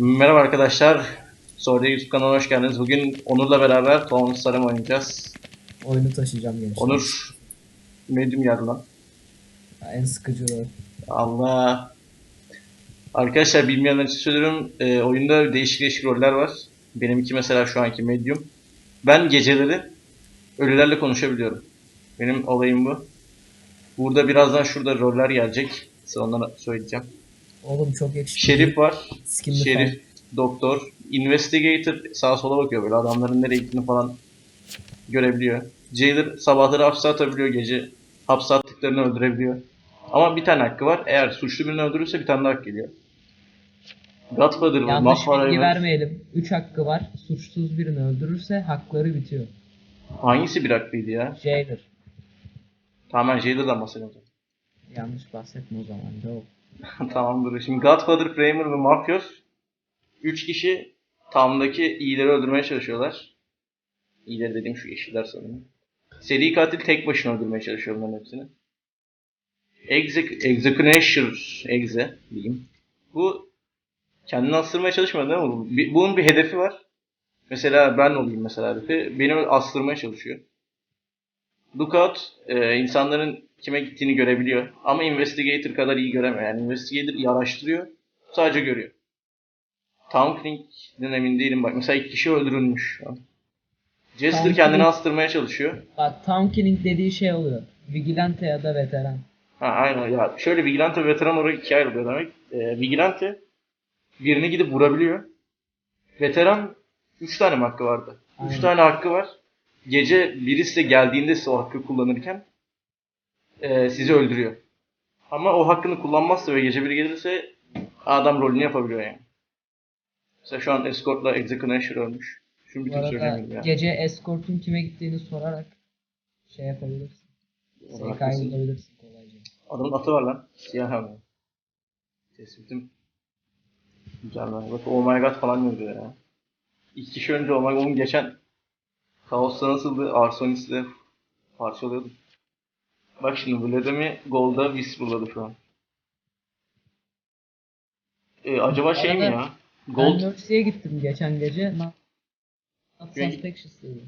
Merhaba arkadaşlar. Sordu YouTube kanalına hoş geldiniz. Bugün Onur'la beraber Town Sarım oynayacağız. Oyunu taşıyacağım gençler. Onur medium geldi lan. Ya, En sıkıcı rol. Allah. Arkadaşlar bilmeyenler için söylüyorum. e, oyunda değişik değişik roller var. Benimki mesela şu anki medium. Ben geceleri ölülerle konuşabiliyorum. Benim olayım bu. Burada birazdan şurada roller gelecek. Size onları söyleyeceğim. Oğlum çok yakışıklı. Şerif var. Skinli Şerif, doktor, investigator sağa sola bakıyor böyle adamların nereye gittiğini falan görebiliyor. Jailer sabahları hapse atabiliyor, gece hapse attıklarını öldürebiliyor. Ama bir tane hakkı var. Eğer suçlu birini öldürürse bir tane daha hak geliyor. Godfather var, Yanlış bilgi var. vermeyelim. 3 hakkı var. Suçsuz birini öldürürse hakları bitiyor. Hangisi bir hakkıydı ya? Jailer. Tamamen Jailer'dan bahsediyorum. Yanlış bahsetme o zaman. Yok. Tamamdır. Şimdi Godfather, Framer ve Mafyos 3 kişi Tam'daki iyileri öldürmeye çalışıyorlar. İyileri dediğim şu yeşiller sanırım. Seri katil tek başına öldürmeye çalışıyor bunların hepsini. Exec Executioner, Exe diyeyim. Bu kendini astırmaya çalışmıyor değil mi? Bir- Bunun bir hedefi var. Mesela ben olayım mesela hedefi. Beni astırmaya çalışıyor. Lookout e, insanların kime gittiğini görebiliyor. Ama Investigator kadar iyi göremiyor. Yani Investigator iyi araştırıyor. Sadece görüyor. Tom Clink'den emin değilim bak. Mesela iki kişi öldürülmüş şu an. Jester Tom kendini astırmaya çalışıyor. Bak Tom Killing dediği şey oluyor. Vigilante ya da veteran. Ha aynen ya. Şöyle Vigilante ve veteran oraya ikiye ayrılıyor demek. Ee, Vigilante birini gidip vurabiliyor. Veteran 3 tane mi hakkı vardı? 3 Aynen. tane hakkı var. Gece birisi de geldiğinde size o hakkı kullanırken e, sizi öldürüyor. Ama o hakkını kullanmazsa ve gece biri gelirse adam rolünü yapabiliyor yani. Mesela şu an Escort'la Executioner ölmüş. Şunu bir Bu arada söyleyeyim ya. gece escort'un kime gittiğini sorarak şey yapabilirsin. Kesin. bulabilirsin kolayca. Adamın atı var lan. Siyah hem. Tespitim. Güzel lan. Bak oh my god falan yazıyor ya. İki kişi önce oh my god'un geçen Kaos'ta nasıldı? Arsonis'le parçalıyordu. Bak şimdi Vladimir Gold'a Whisper'ladı şu an. Ee, acaba şey mi ya? Ben Gold Mercy'ye gittim geçen gece. Not, not Şey- suspicious dedi.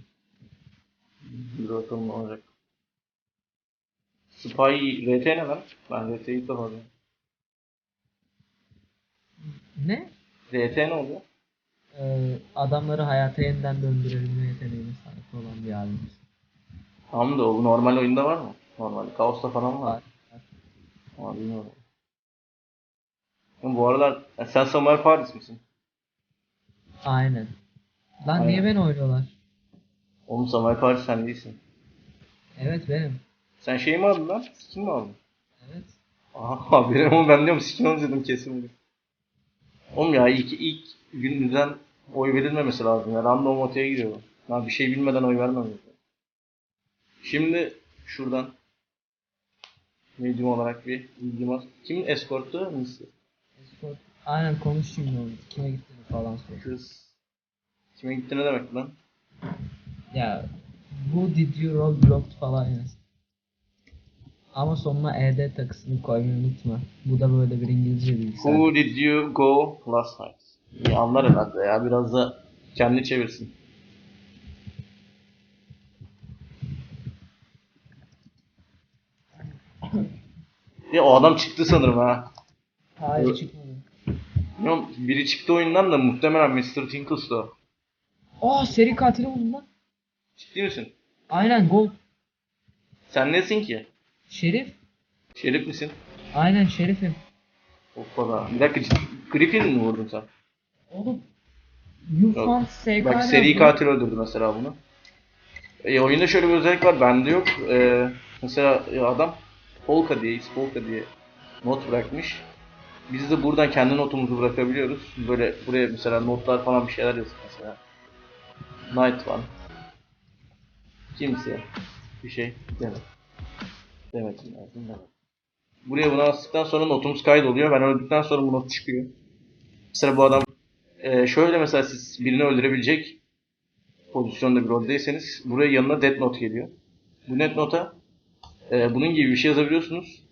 bir bakalım ne olacak. Spy RT ne lan? Ben RT'yi ilk defa. Ne? RT ne oluyor? Ee, adamları hayata yeniden döndürebilme yeteneğine sahip olan bir abimiz. Tamam da o normal oyunda var mı? Normal. Kaos'ta falan var. Ama bilmiyorum. Oğlum bu aralar ya sen Samuel Paris misin? Aynen. Lan Aynen. niye beni oynuyorlar? Oğlum Samuel Paris sen değilsin. Evet benim. Sen şey mi aldın lan? Skin mi aldın? Evet. Aha haberim ama ben diyorum skin alacaktım kesin. Oğlum ya ilk, ilk günden oy verilmemesi lazım ya. Random otaya giriyor. Ben bir şey bilmeden oy vermem. Şimdi şuradan medium olarak bir bilgim var. Kimin escort'u? Mr. Escort. Aynen konuş şimdi onu. Kime gittiğini falan sor. Kız. Kime gitti ne demek lan? Ya who did you roll blocked falan yaz. Ama sonuna ed takısını koymayı unutma. Bu da böyle bir İngilizce bilgisayar. Who did you go last night? İyi anlar herhalde ya. Biraz da kendi çevirsin. Ya o adam çıktı sanırım ha. Hayır Evet. çıkmadı. Bilmiyorum, biri çıktı oyundan da muhtemelen Mr. Tinkles'tı o. Aa seri katili buldum lan. Ciddi misin? Aynen gold. Sen nesin ki? Şerif. Şerif misin? Aynen şerifim. Hoppala. Bir dakika ciddi. Griffin mi vurdun sen? Oğlum. Found SK Bak seri katil öldürdü mesela bunu. E, oyunda şöyle bir özellik var bende yok. E, mesela e, adam Polka diye, Polka diye not bırakmış. Biz de buradan kendi notumuzu bırakabiliyoruz. Böyle buraya mesela notlar falan bir şeyler yazıp mesela. Night one. Kimse bir şey demek. Demedim lazım demek. Buraya bunu astıktan sonra notumuz kaydoluyor. Ben öldükten sonra bu not çıkıyor. Mesela bu adam ee, şöyle mesela siz birini öldürebilecek pozisyonda bir roldeyseniz buraya yanına death note geliyor. Bu death note'a e, bunun gibi bir şey yazabiliyorsunuz.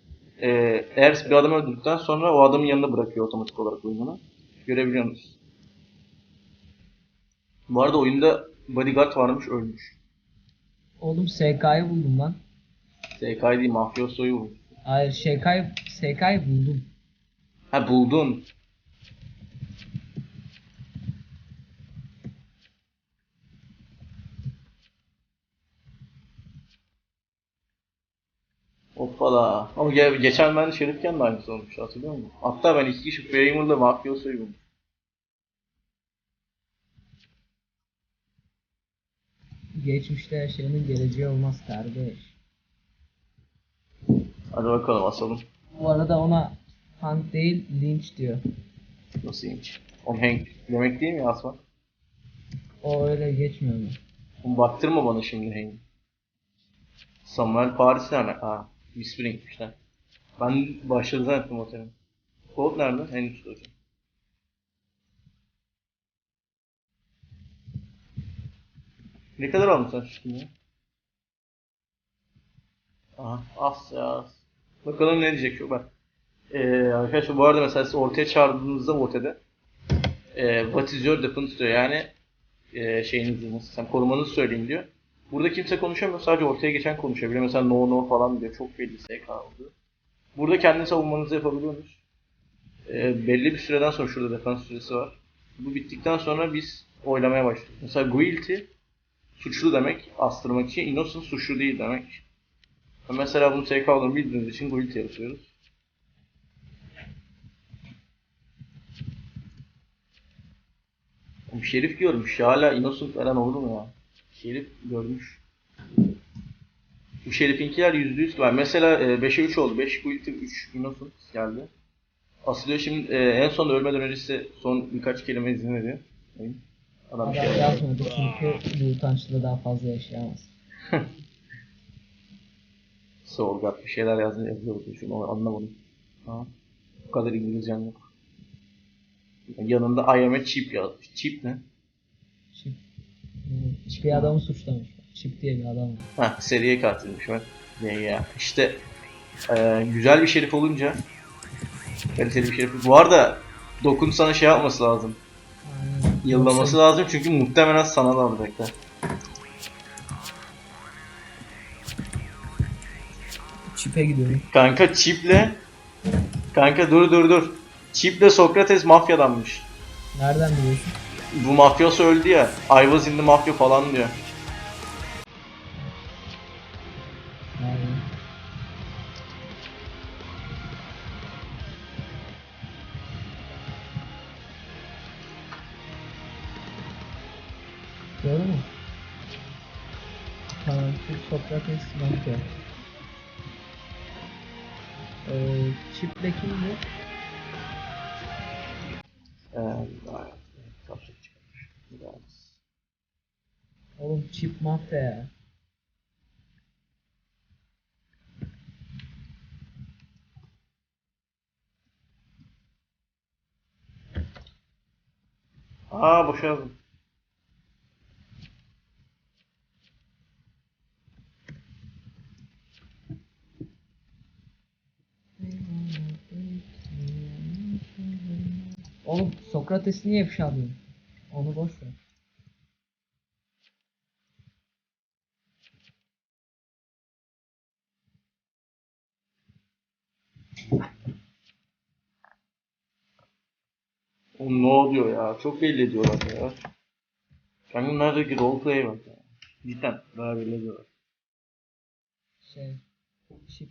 E, eğer bir adam öldürdükten sonra o adamın yanına bırakıyor otomatik olarak oyununu. Görebiliyorsunuz. Bu arada oyunda bodyguard varmış ölmüş. Oğlum SK'yı buldum lan. SK değil mafyosoyu buldum. Hayır SK'yı SK'yı buldum. Ha buldun. Hoppala. Ama ge- geçen ben Şerifken de aynısı olmuş hatırlıyor musun? Hatta ben iki kişi Framer'la Mafioso'yu buldum. Geçmişte yaşayanın geleceği olmaz kardeş. Hadi bakalım asalım. Bu arada ona Hank değil Lynch diyor. Nasıl iyiymiş? Oğlum Hank demek değil mi asma? O öyle geçmiyor mu? Baktırma bana şimdi Hank. Samuel Paris nerede? Ha, Whispering lan. Ben başladı zannettim otelin. Kod nerede? En üstte hocam. Ne kadar sen şu filmi? Aha, az ya az. Bakalım ne diyecek şu bak. Ee, arkadaşlar bu arada mesela siz ortaya çağırdığınızda ortada e, what is your defense diyor yani e, şeyinizi nasıl desem korumanızı söyleyin diyor. Burada kimse konuşamıyor sadece ortaya geçen konuşabiliyor. Mesela no no falan diyor çok belli SK oldu. Burada kendi savunmanızı yapabiliyorsunuz. E, belli bir süreden sonra şurada defans süresi var. Bu bittikten sonra biz oylamaya başlıyoruz. Mesela guilty suçlu demek astırmak için innocent suçlu değil demek. Mesela bunu SK olduğunu bildiğiniz için guilty yazıyoruz. Şerif ya hala innocent falan olur mu ya? Şerif görmüş. Bu Şerif'inkiler %100 var. Mesela e, 5'e 3 oldu. 5 guilty 3 innocent geldi. Asılıyor şimdi e, en son ölmeden önce size son birkaç kelime izin. Adam bir şey yazmadı çünkü bu utançla daha fazla yaşayamaz. Sorgat bir şeyler yazdı yazıyordu şu onu anlamadım. Ha. Bu kadar İngilizcem yok. Yanında I am a chip yazmış. Chip ne? Hmm, Bir adamı suçlamış. Chip diye bir adam var. Ha seriye katilmiş bak. Ne ya. İşte e, güzel bir şerif olunca kaliteli bir şerif. Bu arada dokun sana şey yapması lazım. Aynen. Yıllaması lazım çünkü muhtemelen sana da alacaklar. Çipe gidiyorum. Kanka çiple Kanka dur dur dur. Çiple Sokrates mafyadanmış. Nereden biliyorsun? Bu mafyosu öldü ya. I was in the mafya falan diyor. Doğru mu? Tamam, Sokrates Mafya. Ee, Çiple kimdi? Ee. Biraz. Oğlum Çip Mafya ya. Aa yazdım. Oğlum Sokrates'i niye ifşa alıyorsun? Onu boş ver. Oğlum ne oluyor ya? Çok belli ediyorlar ya. Kanka neredeki roleplay bak ya. Cidden daha belli ediyorlar. Şey, Çip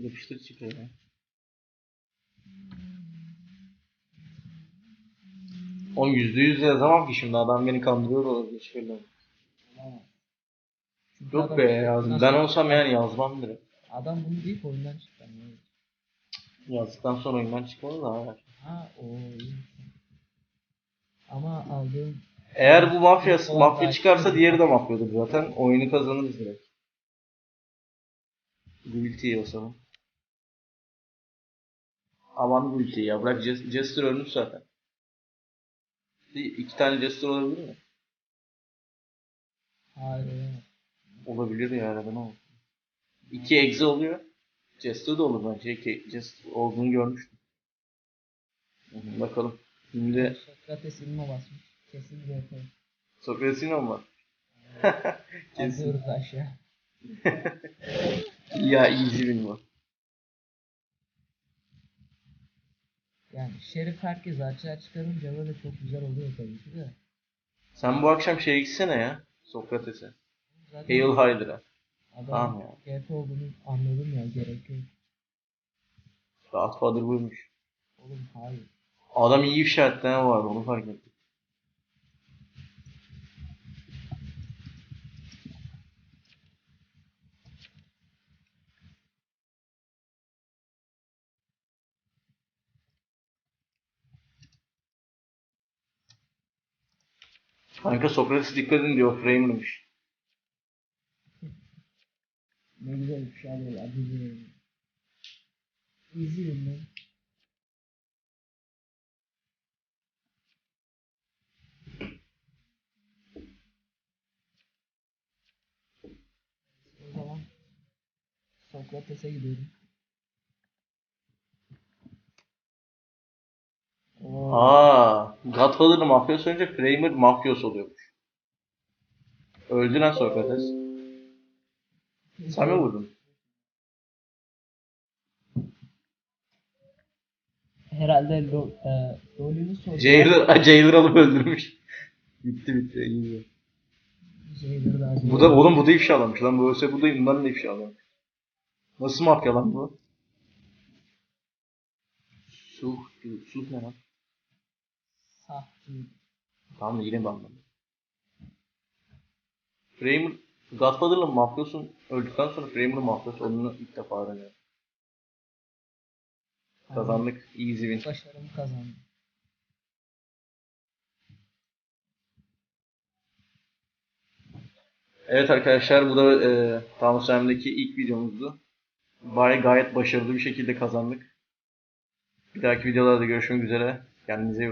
Mafya. Yapıştır çıkıyor ya. Oğlum yüzde yüz yazamam ki şimdi adam beni kandırıyor olabilir şöyle. Yok be yazdım. Ben olsam yani yazmam direkt. Adam bunu deyip oyundan çıktı. Yazdıktan sonra oyundan çıkmalı da. Ha o. Ama aldığım Eğer bu mafya, mafya çıkarsa diğeri de mafyadır zaten. Oyunu kazanırız direkt. Guilty o zaman. Aman Guilty ya. Bırak Jes- Jester ölmüş zaten. İki tane Jester olabilir mi? hayır. Olabilir ya arada ne olur. İki egze oluyor. Jester de olur bence. Jester olduğunu görmüştüm. Hı hı, Bakalım. Şimdi Sokrates ilme basmış. Kesin GP. Sokrates'in olmaz. Kesin. Atıyoruz aşağı. Ya easy win bu. Yani Şerif herkes açığa çıkarınca böyle çok güzel oluyor tabii ki de. Sen bu akşam şeye gitsene ya. Sokrates'e. Hail Hydra'ya. adam Tamam ya. GP olduğunu anladım ya gerek yok. Godfather buymuş. Oğlum hayır. Adam iyi ifşa etti ha var onu fark ettim. Kanka Sokrates dikkat edin diyor Framer'mış. Ne güzel bir şey alıyor. Acı İzleyin lan. O zaman Sokrates'e gidiyorum. Oo, Aa, Godfather'ı mafyos önce Framer mafyos oluyormuş. Öldü lan Sokrates. Sen mi vurdun? Herhalde lo, e, rolünü sordu. Jailer, Jailer alıp öldürmüş. bitti bitti. iyi. Bu da oğlum bu da ifşalamış lan. Bu ölse bu da bundan da ifşalamış. Nasıl mafya lan bu? Suh, suh ne lan? Sahçı. Tamam da yine ben anlamadım. Framer, Godfather'la mafyosun öldükten sonra Framer'ın mafyos olduğunu ilk defa öğreniyorum. Kazandık. Easy win. Başarımı kazandım. Evet arkadaşlar bu da e, Thanos Rem'deki ilk videomuzdu. Bay gayet başarılı bir şekilde kazandık. Bir dahaki videolarda görüşmek üzere. Kendinize iyi bakın.